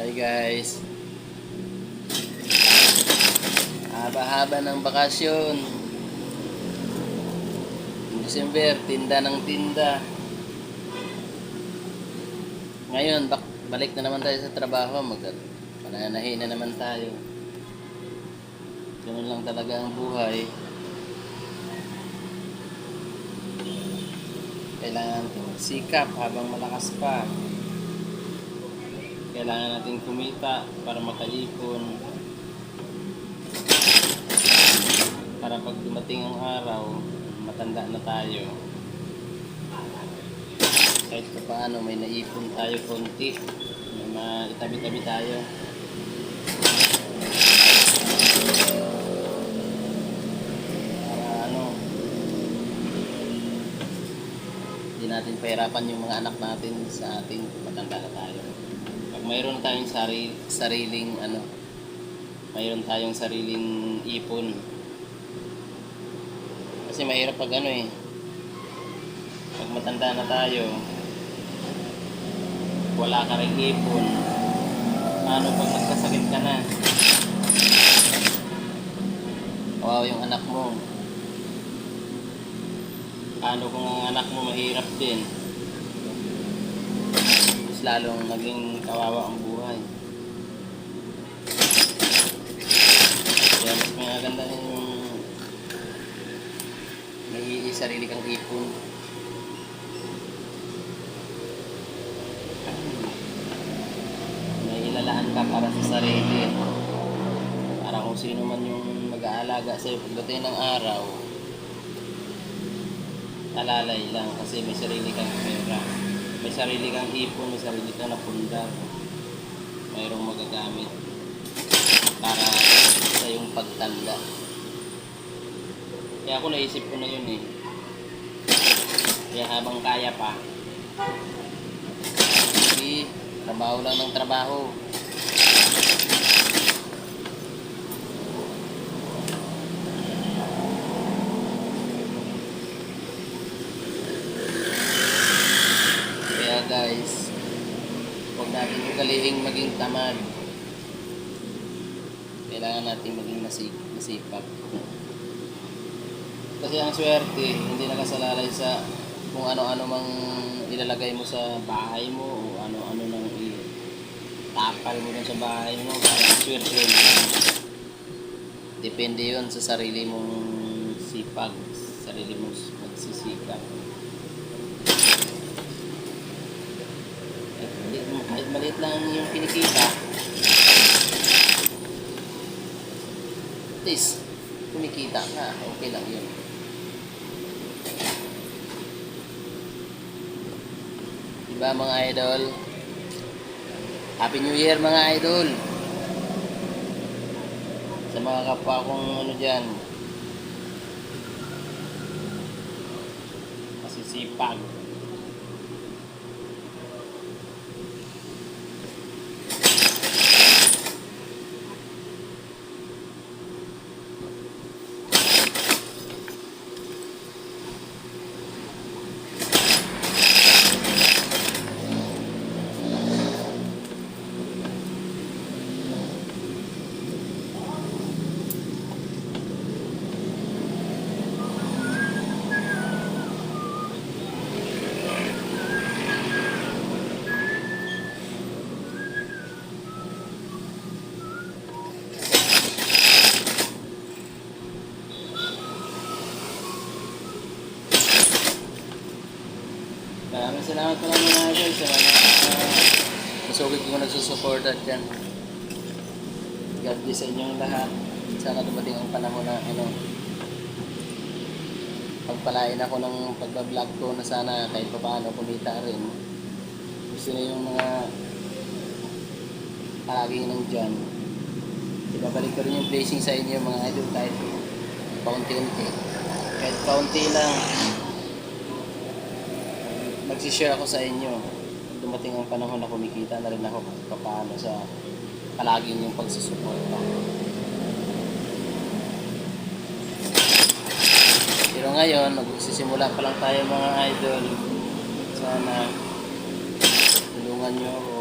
Hi guys. Haba-haba ng bakasyon. December, tinda ng tinda. Ngayon, bak balik na naman tayo sa trabaho. Mag mananahi na naman tayo. Ganun lang talaga ang buhay. Kailangan magsikap habang malakas pa. Kailangan natin kumita para makaipon. Para pag dumating ang araw, matanda na tayo. Kahit pa paano, may naipon tayo konti. May maitabi-tabi tayo. Ano, hindi natin pahirapan yung mga anak natin sa ating matanda na tayo. Mayroon tayong sarili, sariling ano, mayroon tayong sariling ipon. Kasi mahirap pag ano eh, pag matanda na tayo, wala ka rin ipon. Ano pag nagkasakit ka na? Kawawa yung anak mo. Ano kung ang anak mo mahirap din? Lalong naging kawawa ang buhay. Kaya mas maganda rin yung may sarili kang ipon. May ilalaan ka para sa sarili. Para kung sino man yung mag-aalaga sa'yo pagdating ng araw, alalay lang kasi may sarili kang pera. May sarili kang ipon, may sarili kang napundar. Mayroong magagamit para sa iyong pagtanda. Kaya ako naisip ko na yun eh. Kaya habang kaya pa, hindi, trabaho lang ng trabaho. Kaya guys, huwag natin ugalihing maging tamad. Kailangan natin maging masip masipag. Kasi ang swerte, hindi nakasalalay sa kung ano-ano mang ilalagay mo sa bahay mo o ano-ano nang itapal mo sa bahay mo para swerte. Depende yun sa sarili mong sipag, sarili mong magsisikap. Kahit maliit, kahit maliit lang yung kinikita, at least, kumikita ka, okay lang yun. Diba mga idol? Happy New Year mga idol! Sa mga kapwa kong ano dyan, masisipag. Maraming salamat po namin mga idol sa mga masugid ko nagsusuporta dyan. God bless sa inyong lahat. Sana dumating ang panahon na ano, pagpalain ako ng pagbablog ko na sana kahit pa paano kumita rin. Gusto na yung mga palaging nang dyan. Ibabalik ko rin yung blessing sa inyo mga idol kahit paunti-unti. Kahit paunti lang magsishare ako sa inyo. Dumating ang panahon na kumikita na rin ako kung paano sa palagi niyong pagsusuporta. Pero ngayon, magsisimula pa lang tayo mga idol. Sana tulungan niyo ako